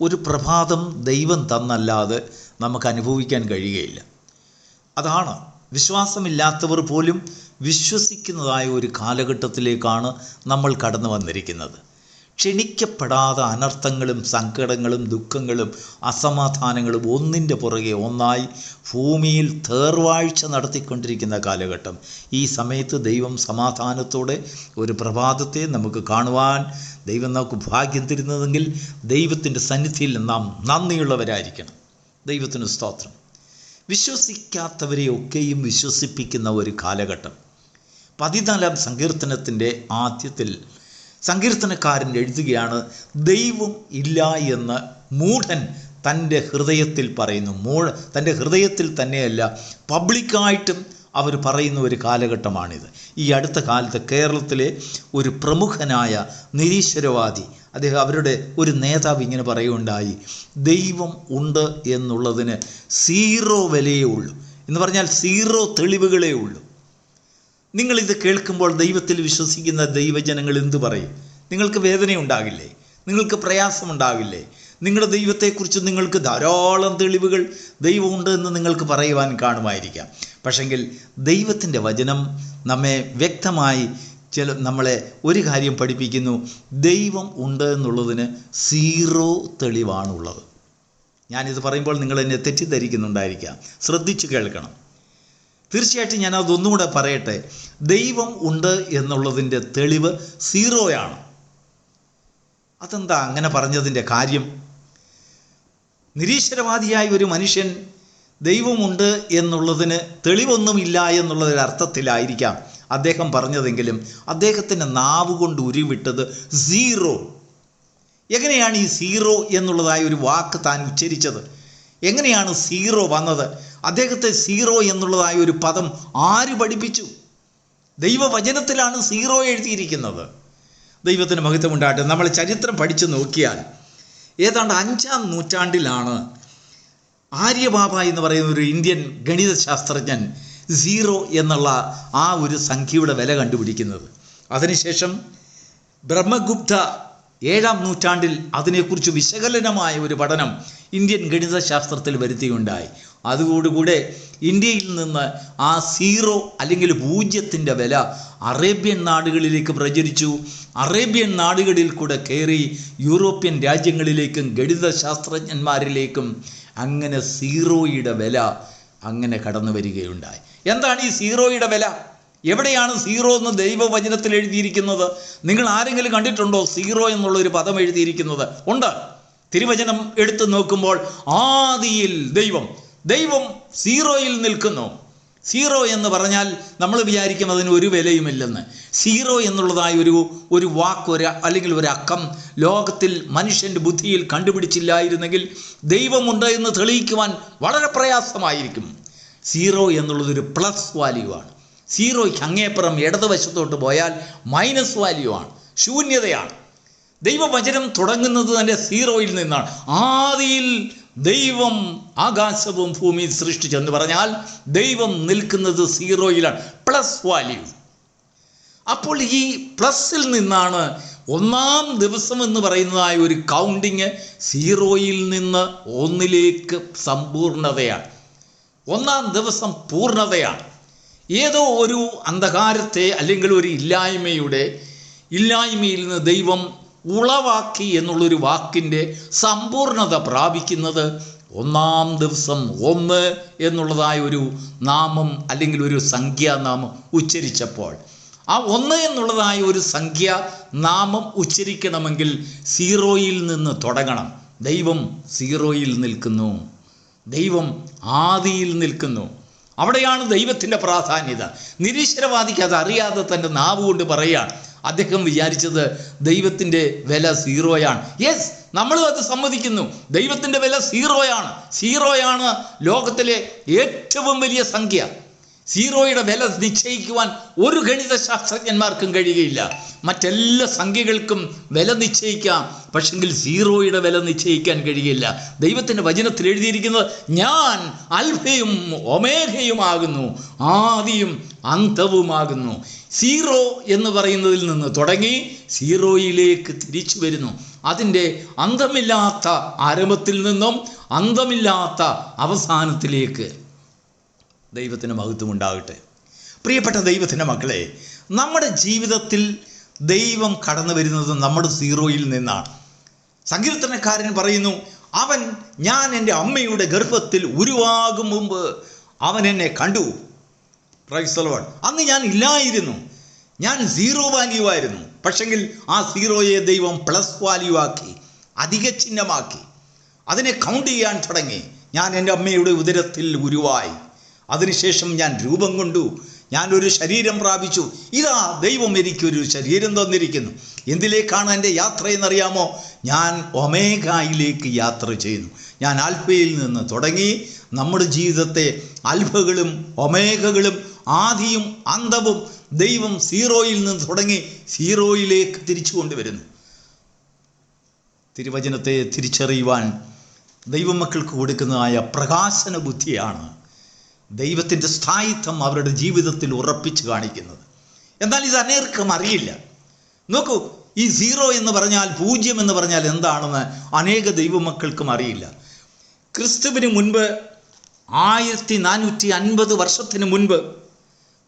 ഒരു പ്രഭാതം ദൈവം തന്നല്ലാതെ നമുക്ക് അനുഭവിക്കാൻ കഴിയുകയില്ല. അതാണ് വിശ്വാസമില്ലാത്തവർ പോലും വിശ്വസിക്കുന്നതായ ഒരു കാലഘട്ടത്തിലേക്കാണ് നമ്മൾ കടന്നു വന്നിരിക്കുന്നത്. ക്ഷണിക്കപ്പെടാതെ അനർത്ഥങ്ങളും സങ്കടങ്ങളും ദുഃഖങ്ങളും അസമാധാനങ്ങളും ഒന്നിന്റെ പുറകെ ഒന്നായി ഭൂമിയിൽ തേർവാഴ്ച നടത്തിക്കൊണ്ടിരിക്കുന്ന കാലഘട്ടം. ഈ സമയത്ത് ദൈവം സമാധാനത്തോടെ ഒരു പ്രഭാതത്തെ നമുക്ക് കാണുവാൻ ദൈവം നമുക്ക് ഭാഗ്യം തരുന്നതെങ്കിൽ ദൈവത്തിന്റെ സന്നിധിയിൽ നാം നന്ദിയുള്ളവരായിരിക്കണം. ദൈവത്തിന് സ്തോത്രം. വിശ്വസിക്കാത്തവരെയൊക്കെയും വിശ്വസിപ്പിക്കുന്ന ഒരു കാലഘട്ടം. പതിനാലാം സങ്കീർത്തനത്തിന്റെ ആദ്യത്തിൽ സങ്കീർത്തനക്കാരൻ എഴുതുകയാണ് ദൈവം ഇല്ല എന്ന് മൂഢൻ തന്റെ ഹൃദയത്തിൽ പറയുന്നു. മൂഢ തന്റെ ഹൃദയത്തിൽ തന്നെയല്ല പബ്ലിക്കായിട്ടും അവർ പറയുന്ന ഒരു കാലഘട്ടമാണിത്. ഈ അടുത്ത കാലത്ത് കേരളത്തിലെ ഒരു പ്രമുഖനായ നിരീശ്വരവാദി അദ്ദേഹം അവരുടെ ഒരു നേതാവ് ഇങ്ങനെ പറയുകയുണ്ടായി ദൈവം ഉണ്ട് എന്നുള്ളതിന് സീറോ വിലയേ ഉള്ളൂ. എന്ന് പറഞ്ഞാൽ സീറോ തെളിവുകളേ ഉള്ളൂ. നിങ്ങളിത് കേൾക്കുമ്പോൾ ദൈവത്തിൽ വിശ്വസിക്കുന്ന ദൈവജനങ്ങൾ എന്തു പറയും? നിങ്ങൾക്ക് വേദനയുണ്ടാകില്ലേ? നിങ്ങൾക്ക് പ്രയാസമുണ്ടാകില്ലേ? നിങ്ങളുടെ ദൈവത്തെക്കുറിച്ച് നിങ്ങൾക്ക് ധാരാളം തെളിവുകൾ ദൈവമുണ്ട് എന്ന് നിങ്ങൾക്ക് പറയുവാൻ കാണുമായിരിക്കാം. പക്ഷെങ്കിൽ ദൈവത്തിന്റെ വചനം നമ്മെ വ്യക്തമായി ചില നമ്മളെ ഒരു കാര്യം പഠിപ്പിക്കുന്നു. ദൈവം ഉണ്ട് എന്നുള്ളതിന് സീറോ തെളിവാണുള്ളത്. ഞാനിത് പറയുമ്പോൾ നിങ്ങൾ എന്നെ തെറ്റിദ്ധരിക്കുന്നുണ്ടായിരിക്കാം. ശ്രദ്ധിച്ചു കേൾക്കണം. തീർച്ചയായിട്ടും ഞാൻ അതൊന്നും കൂടെ പറയട്ടെ. ദൈവം ഉണ്ട് എന്നുള്ളതിന്റെ തെളിവ് സീറോയാണ്. അതെന്താ അങ്ങനെ പറഞ്ഞതിന്റെ കാര്യം? നിരീശ്വരവാദിയായ ഒരു മനുഷ്യൻ ദൈവമുണ്ട് എന്നുള്ളതിന് തെളിവൊന്നുമില്ല അർത്ഥത്തിലായിരിക്കാം അദ്ദേഹം പറഞ്ഞതെങ്കിലും അദ്ദേഹത്തിന്റെ നാവ് കൊണ്ട് ഉരുവിട്ടത് സീറോ. എങ്ങനെയാണ് ഈ സീറോ എന്നുള്ളതായ ഒരു വാക്ക് താൻ ഉച്ചരിച്ചത്? എങ്ങനെയാണ് സീറോ വന്നത്? അദ്ദേഹത്തെ സീറോ എന്നുള്ളതായ ഒരു പദം ആര് പഠിപ്പിച്ചു? ദൈവവചനത്തിലാണ് സീറോ എഴുതിയിരിക്കുന്നത്. ദൈവത്തിന് മഹത്വമുണ്ടാകട്ടെ. നമ്മൾ ചരിത്രം പഠിച്ചു നോക്കിയാൽ ഏതാണ്ട് അഞ്ചാം നൂറ്റാണ്ടിലാണ് ആര്യബാബ എന്ന് പറയുന്ന ഒരു ഇന്ത്യൻ ഗണിത ശാസ്ത്രജ്ഞൻ സീറോ എന്നുള്ള ആ ഒരു സംഖ്യയുടെ വില കണ്ടുപിടിക്കുന്നത്. അതിനുശേഷം ബ്രഹ്മഗുപ്ത ഏഴാം നൂറ്റാണ്ടിൽ അതിനെക്കുറിച്ച് വിശകലനമായ ഒരു പഠനം ഇന്ത്യൻ ഗണിതശാസ്ത്രത്തിൽ വരുത്തിയുണ്ടായി. അതോടുകൂടെ ഇന്ത്യയിൽ നിന്ന് ആ സീറോ അല്ലെങ്കിൽ പൂജ്യത്തിന്റെ വില അറേബ്യൻ നാടുകളിലേക്ക് പ്രചരിച്ചു. അറേബ്യൻ നാടുകളിൽ കൂടെ കയറി യൂറോപ്യൻ രാജ്യങ്ങളിലേക്കും ഗണിത ശാസ്ത്രജ്ഞന്മാരിലേക്കും അങ്ങനെ സീറോയുടെ വില അങ്ങനെ കടന്നു വരികയുണ്ടായി. എന്താണ് ഈ സീറോയുടെ വില? എവിടെയാണ് സീറോ എന്ന് ദൈവവചനത്തിൽ എഴുതിയിരിക്കുന്നത്? നിങ്ങൾ ആരെങ്കിലും കണ്ടിട്ടുണ്ടോ സീറോ എന്നുള്ളൊരു പദം എഴുതിയിരിക്കുന്നത്? ഉണ്ട്. തിരുവചനം എടുത്തു നോക്കുമ്പോൾ ആദിയിൽ ദൈവം ദൈവം സീറോയിൽ നിൽക്കുന്നു. സീറോ എന്ന് പറഞ്ഞാൽ നമ്മൾ വിചാരിക്കും അതിന് ഒരു വിലയുമില്ലെന്ന്. സീറോ എന്നുള്ളതായ ഒരു ഒരു വാക്ക് ഒരു അല്ലെങ്കിൽ ഒരു അക്കം ലോകത്തിൽ മനുഷ്യന്റെ ബുദ്ധിയിൽ കണ്ടുപിടിച്ചില്ലായിരുന്നെങ്കിൽ ദൈവമുണ്ട് എന്ന് തെളിയിക്കുവാൻ വളരെ പ്രയാസമായിരിക്കും. സീറോ എന്നുള്ളതൊരു പ്ലസ് വാല്യൂ ആണ്. സീറോയ്ക്ക് അങ്ങേപ്പുറം ഇടതുവശത്തോട്ട് പോയാൽ മൈനസ് വാല്യൂ ആണ് ശൂന്യതയാണ്. ദൈവവചനം തുടങ്ങുന്നത് തന്നെ സീറോയിൽ നിന്നാണ്. ആദിയിൽ ദൈവം ആകാശവും ഭൂമിയും സൃഷ്ടിച്ചെന്ന് പറഞ്ഞാൽ ദൈവം നിൽക്കുന്നത് സീറോയിലാണ്. പ്ലസ് വാല്യൂ അപ്പോൾ ഈ പ്ലസിൽ നിന്നാണ് ഒന്നാം ദിവസം എന്ന് പറയുന്നതായ ഒരു കൗണ്ടിങ് സീറോയിൽ നിന്ന് ഒന്നിലേക്ക് സമ്പൂർണതയാണ്. ഒന്നാം ദിവസം പൂർണതയാണ് ഏതോ ഒരു അന്ധകാരത്തെ അല്ലെങ്കിൽ ഒരു ഇല്ലായ്മയുടെ ഇല്ലായ്മയിൽ നിന്ന് ദൈവം ഉളവാക്കി എന്നുള്ളൊരു വാക്കിന്റെ സമ്പൂർണത പ്രാപിക്കുന്നത് ഒന്നാം ദിവസം ഒന്ന് എന്നുള്ളതായ ഒരു നാമം അല്ലെങ്കിൽ ഒരു സംഖ്യാനാമം ഉച്ചരിച്ചപ്പോൾ. ആ ഒന്ന് എന്നുള്ളതായ ഒരു സംഖ്യ നാമം ഉച്ചരിക്കണമെങ്കിൽ സീറോയിൽ നിന്ന് തുടങ്ങണം. ദൈവം സീറോയിൽ നിൽക്കുന്നു. ദൈവം ആദിയിൽ നിൽക്കുന്നു. അവിടെയാണ് ദൈവത്തിന്റെ പ്രാധാന്യത. നിരീശ്വരവാദിക്ക് അത് അറിയാതെ തന്റെ നാവ് കൊണ്ട് പറയുകയാണ് അദ്ദേഹം വിചാരിച്ചത് ദൈവത്തിന്റെ വില സീറോയാണ്. യെസ് നമ്മളും അത് സമ്മതിക്കുന്നു. ദൈവത്തിന്റെ വില സീറോയാണ്. സീറോയാണ് ലോകത്തിലെ ഏറ്റവും വലിയ സംഖ്യ. സീറോയുടെ വില നിശ്ചയിക്കുവാൻ ഒരു ഗണിത ശാസ്ത്രജ്ഞന്മാർക്കും കഴിയുകയില്ല. മറ്റെല്ലാ സംഖ്യകൾക്കും വില നിശ്ചയിക്കാം. പക്ഷെങ്കിൽ സീറോയുടെ വില നിശ്ചയിക്കാൻ കഴിയില്ല. ദൈവത്തിന്റെ വചനത്തിൽ എഴുതിയിരിക്കുന്നത് ഞാൻ അൽഫയും ഒമേഘയുമാകുന്നു ആദിയും അന്തവുമാകുന്നു സീറോ എന്ന് പറയുന്നതിൽ നിന്ന് തുടങ്ങി സീറോയിലേക്ക് തിരിച്ചു വരുന്നു. അതിന്റെ അന്തമില്ലാത്ത ആരംഭത്തിൽ നിന്നും അന്തമില്ലാത്ത അവസാനത്തിലേക്ക്. ദൈവത്തിന് മഹത്വം ഉണ്ടാകട്ടെ. പ്രിയപ്പെട്ട ദൈവത്തിന്റെ മക്കളെ നമ്മുടെ ജീവിതത്തിൽ ദൈവം കടന്നു വരുന്നത് നമ്മുടെ സീറോയിൽ നിന്നാണ്. സങ്കീർത്തനക്കാരൻ പറയുന്നു അവൻ ഞാൻ എന്റെ അമ്മയുടെ ഗർഭത്തിൽ ഉരുവാകും മുമ്പ് അവൻ എന്നെ കണ്ടു. റൈസലോൺ അന്ന് ഞാൻ ഇല്ലായിരുന്നു. ഞാൻ സീറോ വാല്യൂ ആയിരുന്നു. പക്ഷെങ്കിൽ ആ സീറോയെ ദൈവം പ്ലസ് വാല്യൂ ആക്കി അധിക ചിഹ്നമാക്കി അതിനെ കൗണ്ട് ചെയ്യാൻ തുടങ്ങി. ഞാൻ എന്റെ അമ്മയുടെ ഉദരത്തിൽ ഉരുവായി. അതിനുശേഷം ഞാൻ രൂപം കൊണ്ടു. ഞാനൊരു ശരീരം പ്രാപിച്ചു. ഇതാ ദൈവം എനിക്കൊരു ശരീരം തന്നിരിക്കുന്നു. എന്തിലേക്കാണ് എന്റെ യാത്ര എന്നറിയാമോ? ഞാൻ ഒമേഗായിലേക്ക് യാത്ര ചെയ്യുന്നു. ഞാൻ ആൽഫയിൽ നിന്ന് തുടങ്ങി നമ്മുടെ ജീവിതത്തെ അൽഫകളും ഒമേഗകളും ആദിയും അന്തവും ദൈവം സീറോയിൽ നിന്ന് തുടങ്ങി സീറോയിലേക്ക് തിരിച്ചു കൊണ്ടുവരുന്നു. തിരുവചനത്തെ തിരിച്ചറിയുവാൻ ദൈവമക്കൾക്ക് കൊടുക്കുന്നതായ പ്രകാശന ബുദ്ധിയാണ് ദൈവത്തിന്റെ സ്ഥായിത്വം അവരുടെ ജീവിതത്തിൽ ഉറപ്പിച്ച് കാണിക്കുന്നത്. എന്നാൽ ഇത് അനേർക്കും അറിയില്ല. നോക്കൂ ഈ സീറോ എന്ന് പറഞ്ഞാൽ പൂജ്യം എന്ന് പറഞ്ഞാൽ എന്താണെന്ന് അനേക ദൈവമക്കൾക്കും അറിയില്ല. ക്രിസ്തുവിന് മുൻപ് ആയിരത്തി നാനൂറ്റി അൻപത് വർഷത്തിന് മുൻപ്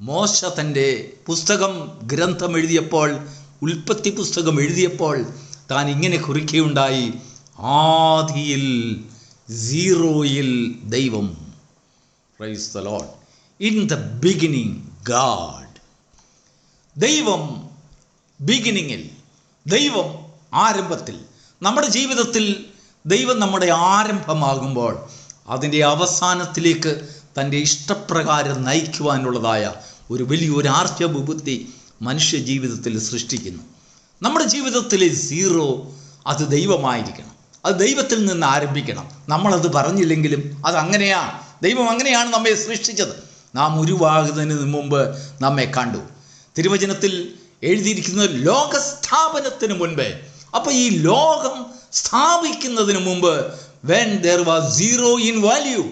മോശ തന്റെ പുസ്തകം ഗ്രന്ഥം എഴുതിയപ്പോൾ ഉൽപ്പത്തി പുസ്തകം എഴുതിയപ്പോൾ താൻ ഇങ്ങനെ കുറിക്കുകയുണ്ടായി ആദിയിൽ സീറോയിൽ ദൈവം praise the lord in the beginning God ദൈവം ബിഗിനിങ്ങിൽ ദൈവം ആരംഭത്തിൽ. നമ്മുടെ ജീവിതത്തിൽ ദൈവം നമ്മുടെ ആരംഭമാകുമ്പോൾ അതിന്റെ അവസാനത്തിലേക്ക് തന്റെ ഇഷ്ടപ്രകാരം നയിക്കുവാനുള്ളതായ ഒരു വലിയൊരു ആർജവ ബുദ്ധി മനുഷ്യ ജീവിതത്തിൽ സൃഷ്ടിക്കുന്നു. നമ്മുടെ ജീവിതത്തിലെ സീറോ അത് ദൈവമായിരിക്കണം. അത് ദൈവത്തിൽ നിന്ന് ആരംഭിക്കണം. നമ്മളത് പറഞ്ഞില്ലെങ്കിലും അത് അങ്ങനെയാണ് ദൈവം അങ്ങനെയാണ് നമ്മെ സൃഷ്ടിച്ചത്. നാം ഉരുവാകുന്നതിന് മുമ്പ് നമ്മെ കണ്ടു. തിരുവചനത്തിൽ എഴുതിയിരിക്കുന്നത് ലോകസ്ഥാപനത്തിന് മുൻപേ അപ്പോൾ ഈ ലോകം സ്ഥാപിക്കുന്നതിന് മുമ്പ് when there was zero in value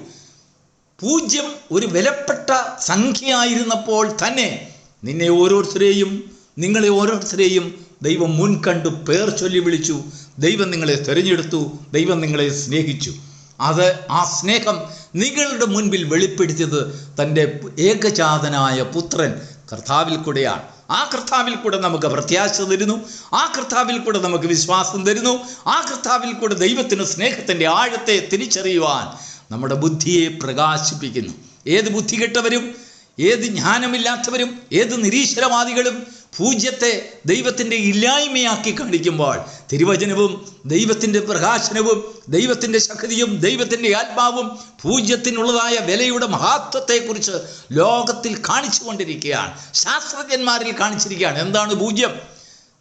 പൂജ്യം ഒരു വിലപ്പെട്ട സംഖ്യയായിരുന്നപ്പോൾ തന്നെ നിന്നെ ഓരോരുത്തരെയും നിങ്ങളെ ഓരോരുത്തരെയും ദൈവം മുൻകണ്ടു പേർ ചൊല്ലി വിളിച്ചു ദൈവം നിങ്ങളെ തിരഞ്ഞെടുത്തു ദൈവം നിങ്ങളെ സ്നേഹിച്ചു. അത് ആ സ്നേഹം നിങ്ങളുടെ മുൻപിൽ വെളിപ്പെടുത്തിയത് തന്റെ ഏകജാതനായ പുത്രൻ കർത്താവിൽ കൂടെയാണ്. ആ കർത്താവിൽ കൂടെ നമുക്ക് പ്രത്യാശ തരുന്നു. ആ കർത്താവിൽ കൂടെ നമുക്ക് വിശ്വാസം തരുന്നു. ആ കർത്താവിൽ കൂടെ ദൈവത്തിന് സ്നേഹത്തിന്റെ ആഴത്തെ തിരിച്ചറിയുവാൻ നമ്മുടെ ബുദ്ധിയെ പ്രകാശിപ്പിക്കുന്നു. ഏത് ബുദ്ധി കെട്ടവരും ഏത് ജ്ഞാനമില്ലാത്തവരും ഏത് നിരീശ്വരവാദികളും പൂജ്യത്തെ ദൈവത്തിന്റെ ഇല്ലായ്മയാക്കി കാണിക്കുമ്പോൾ തിരുവചനവും ദൈവത്തിന്റെ പ്രകാശനവും ദൈവത്തിന്റെ ശക്തിയും ദൈവത്തിന്റെ ആത്മാവും പൂജ്യത്തിനുള്ളതായ വിലയുടെ മഹത്വത്തെക്കുറിച്ച് ലോകത്തിൽ കാണിച്ചു കൊണ്ടിരിക്കുകയാണ് ശാസ്ത്രജ്ഞന്മാരിൽ കാണിച്ചിരിക്കുകയാണ്. എന്താണ് പൂജ്യം?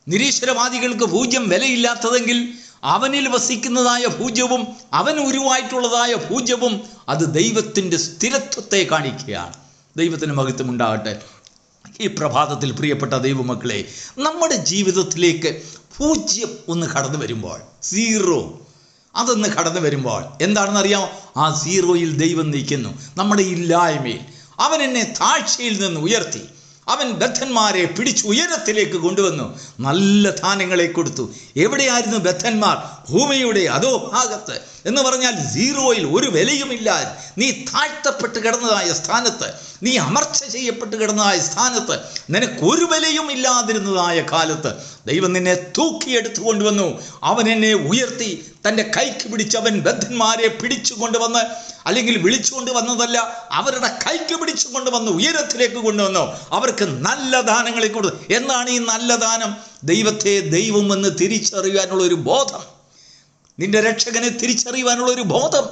നിരീശ്വരവാദികൾക്ക് പൂജ്യം വിലയില്ലാത്തതെങ്കിൽ അവനിൽ വസിക്കുന്നതായ പൂജ്യവും അവൻ ഉരുവായിട്ടുള്ളതായ പൂജ്യവും അത് ദൈവത്തിന്റെ സ്ഥിരത്വത്തെ കാണിക്കുകയാണ്. ദൈവത്തിന് മഹത്വം ഉണ്ടാകട്ടെ ഈ പ്രഭാതത്തിൽ പ്രിയപ്പെട്ട ദൈവമക്കളെ നമ്മുടെ ജീവിതത്തിലേക്ക് പൂജ്യം ഒന്ന് കടന്നു വരുമ്പോൾ സീറോ അതൊന്ന് കടന്നു വരുമ്പോൾ എന്താണെന്ന് അറിയാമോ ആ സീറോയിൽ ദൈവം നിൽക്കുന്നു. നമ്മുടെ ഇല്ലായ്മയിൽ. അവൻ എന്നെ താഴ്ചയിൽ നിന്ന് ഉയർത്തി. അവൻ ബദ്ധന്മാരെ പിടിച്ചു ഉയരത്തിലേക്ക് കൊണ്ടുവന്നു. നല്ല ദാനങ്ങളെ കൊടുത്തു. എവിടെയായിരുന്നു ബദ്ധന്മാർ? ഭൂമിയുടെ അതോ ഭാഗത്ത്. എന്ന് പറഞ്ഞാൽ സീറോയിൽ ഒരു വിലയുമില്ല. നീ താഴ്ത്തപ്പെട്ട് കിടന്നതായ സ്ഥാനത്ത് നീ അമർച്ച ചെയ്യപ്പെട്ട് കിടന്നതായ സ്ഥാനത്ത് നിനക്കൊരു വിലയും ഇല്ലാതിരുന്നതായ കാലത്ത് ദൈവം നിന്നെ തൂക്കിയെടുത്തു കൊണ്ടുവന്നു. അവൻ എന്നെ ഉയർത്തി തന്റെ കൈക്ക് പിടിച്ച് അവൻ ബദ്ധന്മാരെ പിടിച്ചു കൊണ്ടുവന്ന് അല്ലെങ്കിൽ വിളിച്ചുകൊണ്ട് വന്നതല്ല അവരുടെ കൈക്ക് പിടിച്ചു കൊണ്ടുവന്ന് ഉയരത്തിലേക്ക് കൊണ്ടുവന്നു. അവർക്ക് നല്ല ദാനങ്ങളെ കൊടുത്തു. എന്താണ് ഈ നല്ല ദാനം? ദൈവത്തെ ദൈവമെന്ന് തിരിച്ചറിയാനുള്ള ഒരു ബോധം. നിന്റെ രക്ഷകനെ തിരിച്ചറിയുവാനുള്ള ഒരു ബോധം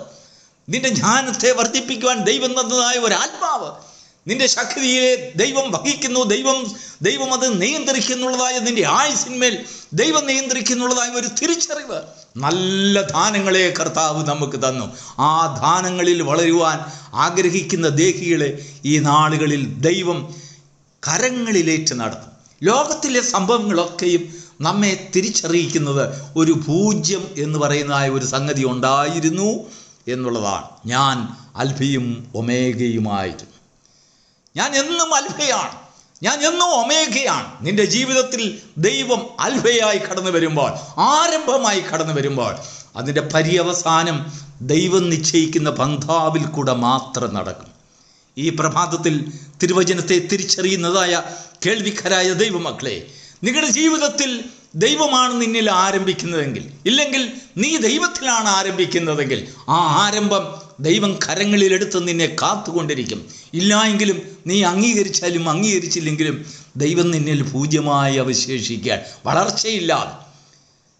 നിന്റെ ജ്ഞാനത്തെ വർദ്ധിപ്പിക്കുവാൻ ദൈവം തന്നതായ ഒരു ആത്മാവ് നിന്റെ ശക്തിയെ ദൈവം വഹിക്കുന്നു ദൈവം ദൈവം അത് നിയന്ത്രിക്കുന്നുള്ളതായ നിന്റെ ആയുസിന്മേൽ ദൈവം നിയന്ത്രിക്കുന്നുള്ളതായ ഒരു തിരിച്ചറിവ് നല്ല ദാനങ്ങളെ കർത്താവ് നമുക്ക് തന്നു. ആ ദാനങ്ങളിൽ വളരുവാൻ ആഗ്രഹിക്കുന്ന ദേഹികളെ ഈ നാളുകളിൽ ദൈവം കരങ്ങളിലേറ്റ് നടത്തും. ലോകത്തിലെ സംഭവങ്ങളൊക്കെയും നമ്മെ തിരിച്ചറിയിക്കുന്നത് ഒരു പൂജ്യം എന്ന് പറയുന്നതായ ഒരു സംഗതി ഉണ്ടായിരുന്നു എന്നുള്ളതാണ്. ഞാൻ അൽഫയും ഒമേഗയുമായിരുന്നു. ഞാൻ എന്നും അൽഫയാണ്. ഞാൻ എന്നും ഒമേഘയാണ് നിന്റെ ജീവിതത്തിൽ ദൈവം അൽഫയായി കടന്നു വരുമ്പോൾ ആരംഭമായി കടന്നു വരുമ്പോൾ അതിന്റെ പര്യവസാനം ദൈവം നിശ്ചയിക്കുന്ന പന്ഥാവിൽ കൂടെ മാത്രം നടക്കും. ഈ പ്രഭാതത്തിൽ തിരുവചനത്തെ തിരിച്ചറിയുന്നതായ കേൾവിക്കാരായ ദൈവമക്കളെ നിങ്ങളുടെ ജീവിതത്തിൽ ദൈവമാണ് നിന്നിൽ ആരംഭിക്കുന്നതെങ്കിൽ ഇല്ലെങ്കിൽ നീ ദൈവത്തിലാണ് ആരംഭിക്കുന്നതെങ്കിൽ ആ ആരംഭം ദൈവം കരങ്ങളിലെടുത്ത് നിന്നെ കാത്തുകൊണ്ടിരിക്കും. ഇല്ലായെങ്കിലും നീ അംഗീകരിച്ചാലും അംഗീകരിച്ചില്ലെങ്കിലും ദൈവം നിന്നിൽ പൂജ്യമായി അവശേഷിക്കാൻ വളർച്ചയില്ലാതെ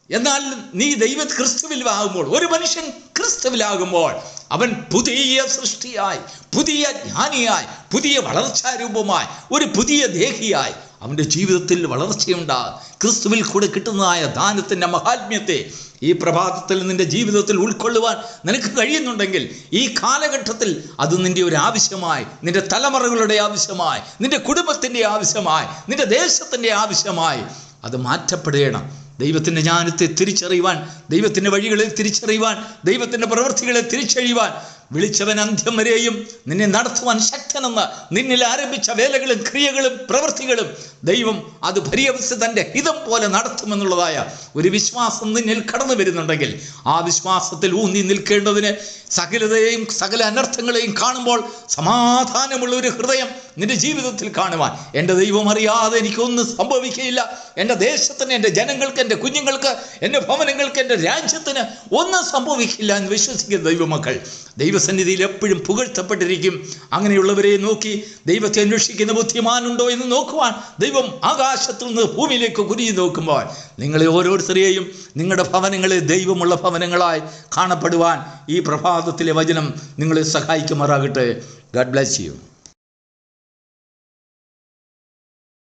എന്നാൽ നീ ദൈവ ക്രിസ്തുവിലാകുമ്പോൾ ഒരു മനുഷ്യൻ ക്രിസ്തുവിലാകുമ്പോൾ അവൻ പുതിയ സൃഷ്ടിയായി പുതിയ ജ്ഞാനിയായി പുതിയ വളർച്ചാരൂപമായി ഒരു പുതിയ ദേഹിയായി അവന്റെ ജീവിതത്തിൽ വളർച്ചയുണ്ടാ. ക്രിസ്തുവിൽ കൂടെ കിട്ടുന്നതായ ദാനത്തിന്റെ മഹാത്മ്യത്തെ ഈ പ്രഭാതത്തിൽ നിന്റെ ജീവിതത്തിൽ ഉൾക്കൊള്ളുവാൻ നിനക്ക് കഴിയുന്നുണ്ടെങ്കിൽ ഈ കാലഘട്ടത്തിൽ അത് നിന്റെ ഒരു ആവശ്യമായി നിന്റെ തലമുറകളുടെ ആവശ്യമായി നിന്റെ കുടുംബത്തിന്റെ ആവശ്യമായി നിന്റെ ദേശത്തിന്റെ ആവശ്യമായി അത് മാറ്റപ്പെടേണം. ദൈവത്തിന്റെ ജ്ഞാനത്തെ തിരിച്ചറിയുവാൻ ദൈവത്തിന്റെ വഴികളെ തിരിച്ചറിയുവാൻ ദൈവത്തിന്റെ പ്രവൃത്തികളെ തിരിച്ചറിയുവാൻ വിളിച്ചവൻ അന്ത്യം വരെയും നിന്നെ നടത്തുവാൻ ശക്തനെന്ന് നിന്നിൽ ആരംഭിച്ച വേലകളും ക്രിയകളും പ്രവൃത്തികളും ദൈവം അത് പര്യവസ്ഥ തന്റെ ഹിതം പോലെ നടത്തുമെന്നുള്ളതായ ഒരു വിശ്വാസം നിന്നിൽ കടന്നു വരുന്നുണ്ടെങ്കിൽ ആ വിശ്വാസത്തിൽ ഊന്നി നിൽക്കേണ്ടതിന് സകലതയെയും സകല അനർത്ഥങ്ങളെയും കാണുമ്പോൾ സമാധാനമുള്ള ഒരു ഹൃദയം നിന്റെ ജീവിതത്തിൽ കാണുവാൻ എന്റെ ദൈവം അറിയാതെ എനിക്കൊന്നും സംഭവിക്കുകയില്ല. എന്റെ ദേശത്തിന് എന്റെ ജനങ്ങൾക്ക് എന്റെ കുഞ്ഞുങ്ങൾക്ക് എന്റെ ഭവനങ്ങൾക്ക് എന്റെ രാജ്യത്തിന് ഒന്നും സംഭവിക്കില്ല എന്ന് വിശ്വസിക്കുന്ന ദൈവമക്കൾ. ദൈവസന്നിധിയിൽ എപ്പോഴും പുകഴ്ത്തപ്പെട്ടിരിക്കും. അങ്ങനെയുള്ളവരെ നോക്കി ദൈവത്തെ അന്വേഷിക്കുന്ന ബുദ്ധിമാനുണ്ടോ എന്ന് നോക്കുവാൻ ദൈവം ആകാശത്തിൽ നിന്ന് ഭൂമിയിലേക്ക് കുനിഞ്ഞു നോക്കുമ്പോൾ നിങ്ങളെ ഓരോരുത്തരെയും നിങ്ങളുടെ ഭവനങ്ങളെ ദൈവമുള്ള ഭവനങ്ങളായി കാണപ്പെടുവാൻ ഈ പ്രഭാതത്തിലെ വചനം നിങ്ങളെ സഹായിക്കുമാറാകട്ടെ. Garh bless you